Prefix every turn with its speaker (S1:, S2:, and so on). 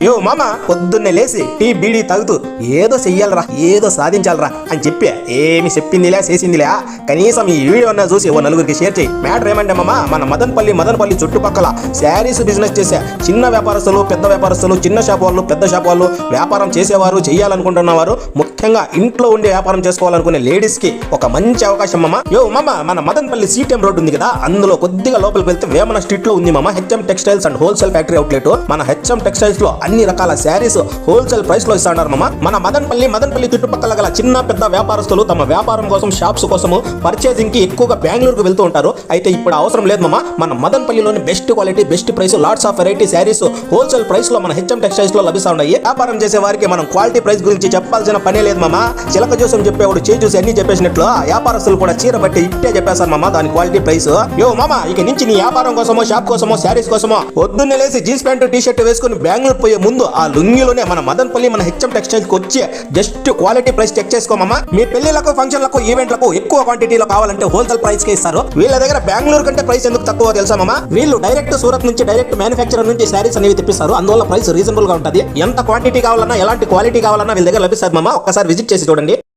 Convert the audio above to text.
S1: యో మామ పొద్దున్నే లేసి టీ బీడీ తాగుతూ ఏదో చెయ్యాలరా ఏదో సాధించాలరా అని చెప్పి ఏమి చెప్పిందిలే చేసిందిలే. కనీసం ఈ వీడియో చూసి ఓ నలుగురికి షేర్ చేయి మ్యాటర్ ఏమంటే మామ మన మదనపల్లి మదనపల్లి చుట్టుపక్కల శారీస్ బిజినెస్ చేసే చిన్న వ్యాపారస్తులు పెద్ద వ్యాపారస్తులు చిన్న షాప్ వాళ్ళు పెద్ద షాప్ వాళ్ళు వ్యాపారం చేసేవారు చేయాలనుకుంటున్నవారు ముఖ్యంగా ఇంట్లో ఉండే వ్యాపారం చేసుకోవాలనుకునే లేడీస్కి ఒక మంచి అవకాశం మామ. యో మామ మన మదన్పల్లి సీటీఎం రోడ్ ఉంది కదా అందులో కొద్దిగా లోపలికి వెళ్తే వేమన స్ట్రీట్లో ఉంది మామ HM textiles and wholesale factory outlet. మన హెచ్ఎం టెక్స్టైల్స్లో అన్ని రకాల శారీస్ హోల్సేల్ ప్రైస్లో ఇస్తున్నారు మామ. మన మదనపల్లి మదనపల్లి చుట్టుపక్కల గల చిన్న పెద్ద వ్యాపారస్తులు తమ వ్యాపారం కోసం షాప్స్ కోసము పర్చేసింగ్కి ఎక్కువగా బెంగళూరుకు వెళ్తూ ఉంటారు. అయితే ఇప్పుడు అవసరం లేదు మామ. మన మదనపల్లిలోని best quality best price lots of variety saris wholesale ప్రైస్లో మన హెచ్ఎం టెక్స్టైల్స్లో లభిస్తా ఉన్నాయి వ్యాపారం చేసే వారికి మనం క్వాలిటీ ప్రైస్ గురించి చెప్పాల్సిన పనే లేదు మామ. చిలక జోసం చెప్పేవాడు చేయి చూసి అన్ని చెప్పేసినట్లు వ్యాపారస్తులు కూడా చీర బట్టి ఇట్టే చెప్పేశారు మామ దాని క్వాలిటీ ప్రైస్ యో మామ ఇక నుంచి నీ వ్యాపారం కోసమో షాప్ కోసమో శారీస్ కోసమో పొద్దున్నే లేసి జీన్స్ ప్యాంట్ టీ షర్ట్ వేసుకుని బెంగళూరు పోయే ముందు ఆ లుంగిలోనే మన మదన్పల్లి మన హెచ్ఎం టెక్స్టైల్స్కి వచ్చి జస్ట్ క్వాలిటీ ప్రైస్ చెక్ చేసుకోమమ్మా మీ పెళ్ళిలకు ఫంక్షన్లకు ఈవెంట్లకు ఎక్కువ క్వాంటిటీలో కావాలంటే హోల్సేల్ ప్రైస్కి ఇస్తారు. వీళ్ళ దగ్గర బెంగళూరు కంటే ప్రైస్ ఎందుకు తక్కువ తెలుసా మామ? వీళ్ళు డైరెక్ట్ సూరత్ నుంచి డైరెక్ట్ మ్యానుఫ్యాక్చరర్ నుంచి శారీస్ అనేవి తెప్పిస్తారు. అందువల్ల ప్రైస్ రీజనబుల్గా ఉంటుంది. ఎంత క్వాంటిటీ కావాలన్నా ఎలాంటి క్వాలిటీ కావాలన్నా వీళ్ళ దగ్గర లభిస్తారు మామ. ఒక్కసారి విజిట్ చేసి చూడండి.